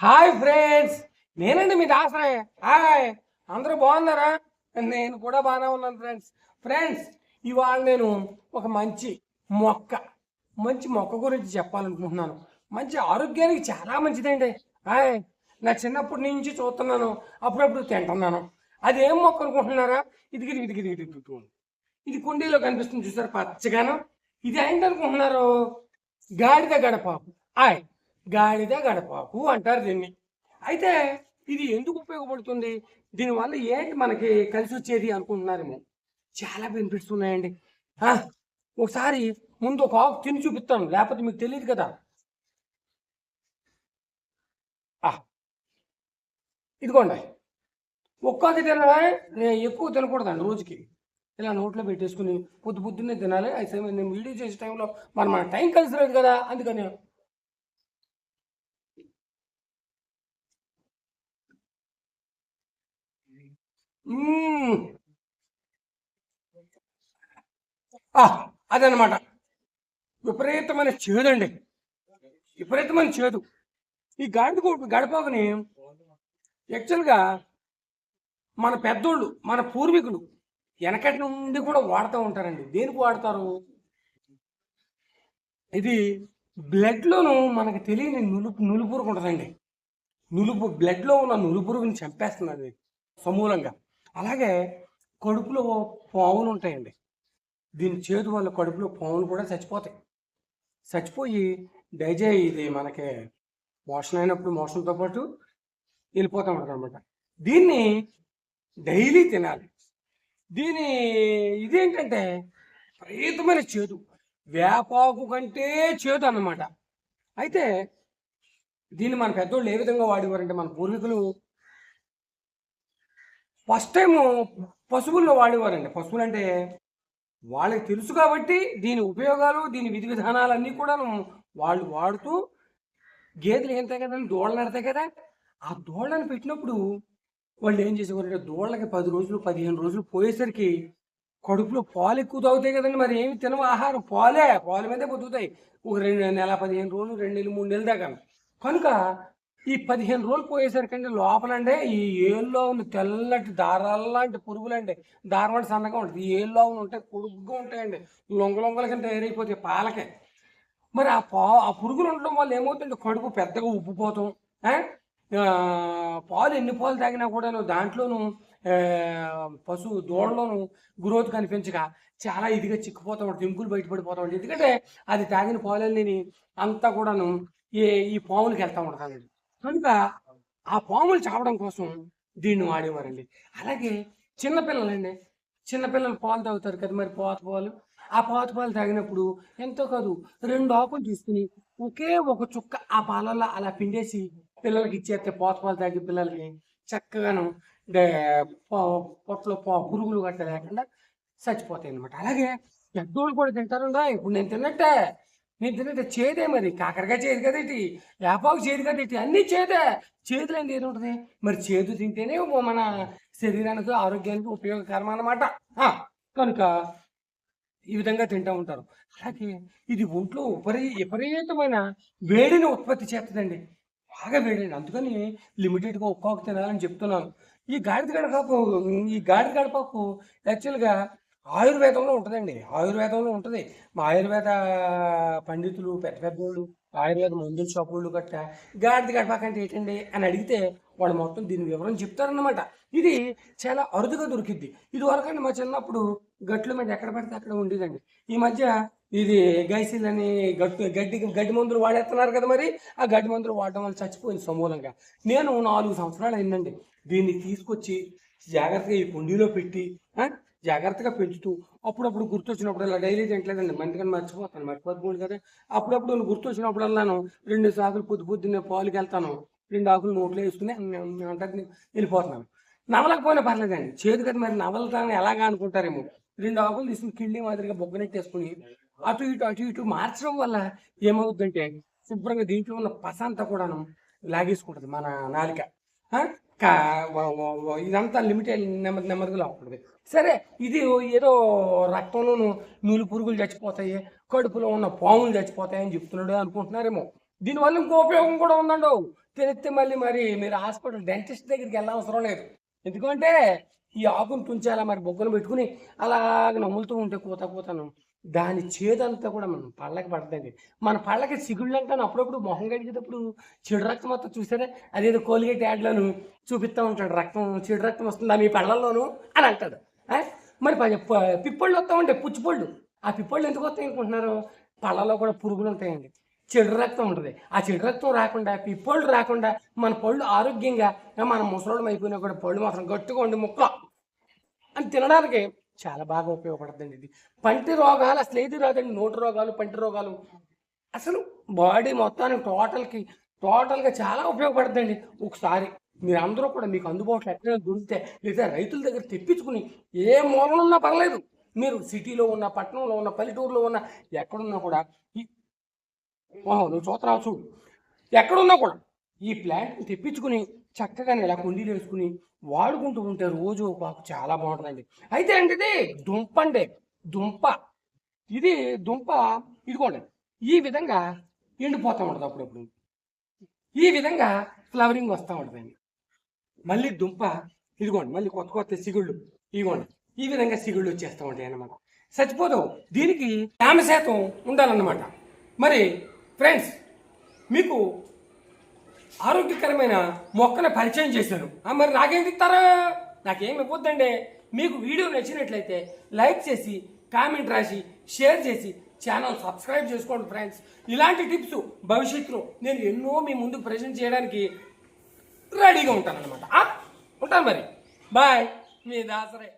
Hi friends నేనండి మీ దాసరాయ్ hi అందరూ బాగున్నారా నేను కూడా బాగానే ఉన్నాను ఫ్రెండ్స్ ఫ్రెండ్స్ ఇవాళ నేను ఒక మంచి మొక్క మంచి మొక్క గురించి చెప్పాలనుకుంటున్నాను మంచి ఆరోగ్యానికి చాలా మంచిదండి హాయ్ నా చిన్నప్పటి నుంచి చూస్తున్నాను అప్పుడప్పుడు తింటున్నాను అది ఏం మొక్క అనుకుంటున్నారా ఇది ఇది ఇది ఇది ఇది ఇది కుండీలో కనిపిస్తుంది చూసారు పచ్చగాను ఇది ఏంటనుకుంటున్నారు గాడిద గడపాకు. ఆయ్ గాడిద గడపాకు అంటారు దీన్ని. అయితే ఇది ఎందుకు ఉపయోగపడుతుంది? దీనివల్ల ఏంటి మనకి కలిసి వచ్చేది అనుకుంటున్నారేమో? చాలా బెనిఫిట్స్ ఉన్నాయండి. ఒకసారి ముందు ఒక ఆకు తిని చూపిస్తాను. లేకపోతే మీకు తెలియదు కదా. ఇదిగోండి. ఒక్కోది తినాలి నే- ఎక్కువ తినకూడదండి రోజుకి. ఇలా నోట్లో పెట్టేసుకుని పొద్దు పొద్దున్నే తినాలి. అయితే నేను వీడియో చేసే టైంలో మరి మన టైం కలిసి రాదు కదా అందుకని. అదనమాట విపరీతమైన చేదండి. విపరీతమైన చేదు. ఈ గాడిద గడపాకుని యాక్చువల్గా మన పెద్దోళ్ళు మన పూర్వీకులు వెనకటి నుండి కూడా వాడుతూ ఉంటారండి. దేనికి వాడతారు? ఇది బ్లడ్లోను మనకు తెలియని నులుపు నులుపురుగు ఉంటుందండి. నులుపు బ్లడ్లో ఉన్న నులుపురుగుని చంపేస్తున్నది సమూలంగా. అలాగే కడుపులో పావులు ఉంటాయండి. దీని చేదు వల్ల కడుపులో పావులు కూడా చచ్చిపోతాయి. చచ్చిపోయి డైజే ఇది మనకి మోషన్ అయినప్పుడు మోషన్తో పాటు వెళ్ళిపోతూ ఉంటుంది అనమాట దీన్ని డైలీ తినాలి. దీని ఇదేంటంటే విపరీతమైన చేదు. వేపాకు కంటే చేదు అన్నమాట. అయితే దీన్ని మన పెద్దోళ్ళు ఏ విధంగా వాడేవారంటే మన పూర్వీకులు ఫస్ట్ టైము పశువుల్లో వాడేవారండి. పశువులు అంటే వాళ్ళకి తెలుసు కాబట్టి దీని ఉపయోగాలు దీని విధి విధానాలన్నీ కూడా వాళ్ళు వాడుతూ గేదెలు ఏం కదండి దూడలు నడతాయి కదా ఆ దూడలను పెట్టినప్పుడు వాళ్ళు ఏం చేసేవారంటే దూడలకి పది రోజులు పదిహేను రోజులు పోయేసరికి కడుపులో పాలు ఎక్కువ తాగుతాయి కదండి మరి ఏమి తినవు ఆహారం. పాలే పాల మీదే బతుకుతాయి. ఒక రెండు నెల పదిహేను రోజులు రెండు నెలలు మూడు నెలలు దాకా కనుక ఈ పదిహేను రోజులు పోయేసరికి అండి లోపలంటే ఈ ఏళ్ళలో ఉన్న తెల్లటి దారాలాంటి పురుగులండి దారం అంటే సన్నగా ఉంటుంది ఈ ఏళ్ళలో ఉంటాయి పొడుగ్గా ఉంటాయండి. లొంగ లొంగల కింద తయారైపోతాయి పాలకే. మరి ఆ పా ఆ పురుగులు ఉండడం వల్ల ఏమవుతుంది కడుపు పెద్దగా ఉబ్బిపోతాం. పాలు ఎన్ని పాలు తాగినా కూడాను దాంట్లోనూ పశువు దూడలోను గ్రోత్ కనిపించక చాలా ఇదిగా చిక్కుపోతూ ఉంటుంది ఎముకలు బయటపడిపోతూ ఉంటుంది. ఎందుకంటే అది తాగిన పాలన్నీ అంతా కూడాను ఈ ఈ పాములకి వెళ్తూ ఉంటుంది. కనుక ఆ పాములు చావడం కోసం దీన్ని వాడేవారండి. అలాగే చిన్నపిల్లలండి చిన్నపిల్లలు పాలు తాగుతారు కదా మరి పాత పాలు. ఆ పాత పాలు తాగినప్పుడు ఎంతో కాదు రెండు ఆకులు తీసుకుని ఒకే ఒక చుక్క ఆ పాలల్లో అలా పిండేసి పిల్లలకి ఇచ్చేస్తే పోత పాలు పిల్లలకి చక్కగాను పొట్టలో పురుగులు గట్ట లేకుండా చచ్చిపోతాయి అనమాట అలాగే పెద్దోళ్ళు కూడా తింటారుందా ఇప్పుడు నేను తిన్నట్టే. నేను తిన్నట్టే చేదే మరి. కాకరకాయ చేదు కదా ఇటు. వేపాకు చేదు కదా ఇటు. అన్నీ చేదే. చేతులు ఏంటి ఏది ఉంటుంది? మరి చేదు తింటేనే మన శరీరానికి ఆరోగ్యానికి ఉపయోగకరం అన్నమాట. కనుక ఈ విధంగా తింటూ ఉంటారు. అలాగే ఇది ఒంట్లో విపరీ విపరీతమైన వేడిని ఉత్పత్తి చేస్తుందండి. బాగా వేడండి అందుకని లిమిటెడ్గా ఒక్కొక్క తినాలని చెప్తున్నాను. ఈ గాడిద గడపాకు ఈ గాడిద గడపాకు యాక్చువల్గా ఆయుర్వేదంలో ఉంటుందండి. ఆయుర్వేదంలో ఉంటుంది. మా ఆయుర్వేద పండితులు పెద్ద పెద్దోళ్ళు ఆయుర్వేద మందుల షాపులు గట్ట గాడిద గడపకంటే ఏంటండి అని అడిగితే వాళ్ళు మొత్తం దీని వివరం చెప్తారన్నమాట. ఇది చాలా అరుదుగా దొరికిద్ది. ఇది వరకండి మా చిన్నప్పుడు గట్ల మీద ఎక్కడ పడితే అక్కడ ఉండేదండి. ఈ మధ్య ఇది గైసిల్ అని గట్టు గడ్డి గడ్డి మందులు వాడేస్తున్నారు కదా మరి? ఆ గడ్డి మందులు వాడడం వల్ల చచ్చిపోయింది సమూలంగా. నేను నాలుగు సంవత్సరాలు అయిందండి. దీన్ని తీసుకొచ్చి జాగ్రత్తగా ఈ కుండీలో పెట్టి జాగ్రత్తగా పెంచుతూ అప్పుడప్పుడు గుర్తొచ్చినప్పుడు అలా డైలీ తింటలేదండి. మందికని మర్చిపోతాను మర్చిపోతుంది కదా. అప్పుడప్పుడు గుర్తొచ్చినప్పుడల్లాను రెండు సాకులు పొద్దు పొద్దున్నే పాలుకి వెళ్తాను రెండు ఆకులు నోట్లో వేసుకుని అంటే వెళ్ళిపోతున్నాను. నవలకపోయినా పర్లేదండి. చేదు కదా మరి నవలతాను ఎలాగా అనుకుంటారేమో. రెండు ఆకులు తీసుకుని కిళ్ళి మాదిరిగా బొగ్గనెట్టేసుకుని అటు ఇటు అటు ఇటు మార్చడం వల్ల ఏమవుతుందంటే శుభ్రంగా దీంట్లో ఉన్న పస అంతా కూడాను లాగేసుకుంటుంది మన నాలిక. ఇదంతా లిమిటెడ్ నెమ్మది నెమ్మదిగా లాక్కుంటుంది సరే ఇది ఏదో రక్తంలోను నూలు పురుగులు చచ్చిపోతాయి కడుపులో ఉన్న పాములు చచ్చిపోతాయని చెప్తున్నాడు అనుకుంటున్నారేమో. దీనివల్ల ఇంకో ఉపయోగం కూడా ఉందండు? తెలిస్తే మళ్ళీ మరి మీరు హాస్పిటల్ డెంటిస్ట్ దగ్గరికి వెళ్ళవసరం లేదు. ఎందుకంటే ఈ ఆకును తుంచాలా మరి బొగ్గలు పెట్టుకుని అలాగ నమ్ములుతూ ఉంటే కూత కూతను దాని చేదంతా కూడా మనం పళ్ళకి పడుతుంది మన పళ్ళకి సిగుళ్ళు అంటాను. అప్పుడప్పుడు మొహం కడిగేటప్పుడు చెడు రక్తం మొత్తం చూసారా? అదేదో కోలిగేట్ యాడ్లను చూపిస్తూ ఉంటాడు. రక్తం చెడు రక్తం వస్తుందా. మీ పళ్ళల్లోనూ అని అంటాడు. మరి పిప్పళ్ళు వస్తూ ఉంటాయి పుచ్చిపళ్ళు. ఆ పిప్పళ్ళు ఎందుకు వస్తాయి అనుకుంటున్నారు? పళ్ళలో కూడా పురుగులు ఉంటాయండి. చెడు రక్తం ఉంటుంది. ఆ చెడు రక్తం రాకుండా పిప్పళ్ళు రాకుండా మన పళ్ళు ఆరోగ్యంగా మన ముసలోళ్ళం అయిపోయినా కూడా పళ్ళు మాత్రం గట్టిగా ఉండి ముక్క అని తినడానికి చాలా బాగా ఉపయోగపడుతుంది ఇది. పంటి రోగాలు అసలు ఏది రాదండి నోటి రోగాలు పంటి రోగాలు. అసలు బాడీ మొత్తానికి టోటల్కి టోటల్గా చాలా ఉపయోగపడుతుందండి. ఒకసారి మీరు అందరూ కూడా మీకు అందుబాటులో ఎక్కడైనా దొరికితే లేదా రైతుల దగ్గర తెప్పించుకుని ఏ మూలలో ఉన్నా పర్లేదు. మీరు సిటీలో ఉన్న పట్టణంలో ఉన్న పల్లెటూరులో ఉన్న ఎక్కడున్నా కూడా ఈ నువ్వు చూస్తున్నావు? చూడు. ఎక్కడున్నా కూడా ఈ ప్లాంట్ని తెప్పించుకుని చక్కగా ఇలా కుండీలు వేసుకుని వాడుకుంటూ ఉంటే రోజు ఒక ఆకు చాలా బాగుంటుందండి. అయితే ఏంటిది? ఇది దుంప అండి. దుంప. ఇది దుంప ఇదిగోండి. ఈ విధంగా ఎండిపోతూ ఉంటుంది అప్పుడప్పుడు. ఈ విధంగా ఫ్లవరింగ్ వస్తూ ఉంటుందండి. మళ్ళీ దుంప ఇదిగోండి మళ్ళీ కొత్త కొత్త సిగుళ్ళు ఇదిగోండి. ఈ విధంగా సిగుళ్ళు వచ్చేస్తూ ఉంటాయి అన్నమాట. చచ్చిపోదు దీనికి తేమ శాతం ఉండాలన్నమాట. మరి ఫ్రెండ్స్ మీకు ఆరోగ్యకరమైన మొక్కను పరిచయం చేశాను ఆ, మరి నాకేం ఇస్తారా నాకేం ఇవ్వద్దండి. మీకు వీడియో నచ్చినట్లయితే లైక్ చేసి కామెంట్ రాసి షేర్ చేసి ఛానల్ సబ్స్క్రైబ్ చేసుకోండి ఫ్రెండ్స్. ఇలాంటి టిప్స్ భవిష్యత్తులో నేను ఎన్నో మీ ముందుకు ప్రజెంట్ చేయడానికి రెడీగా ఉంటాను అనమాట ఉంటాను మరి. బాయ్. మీ దాసరే.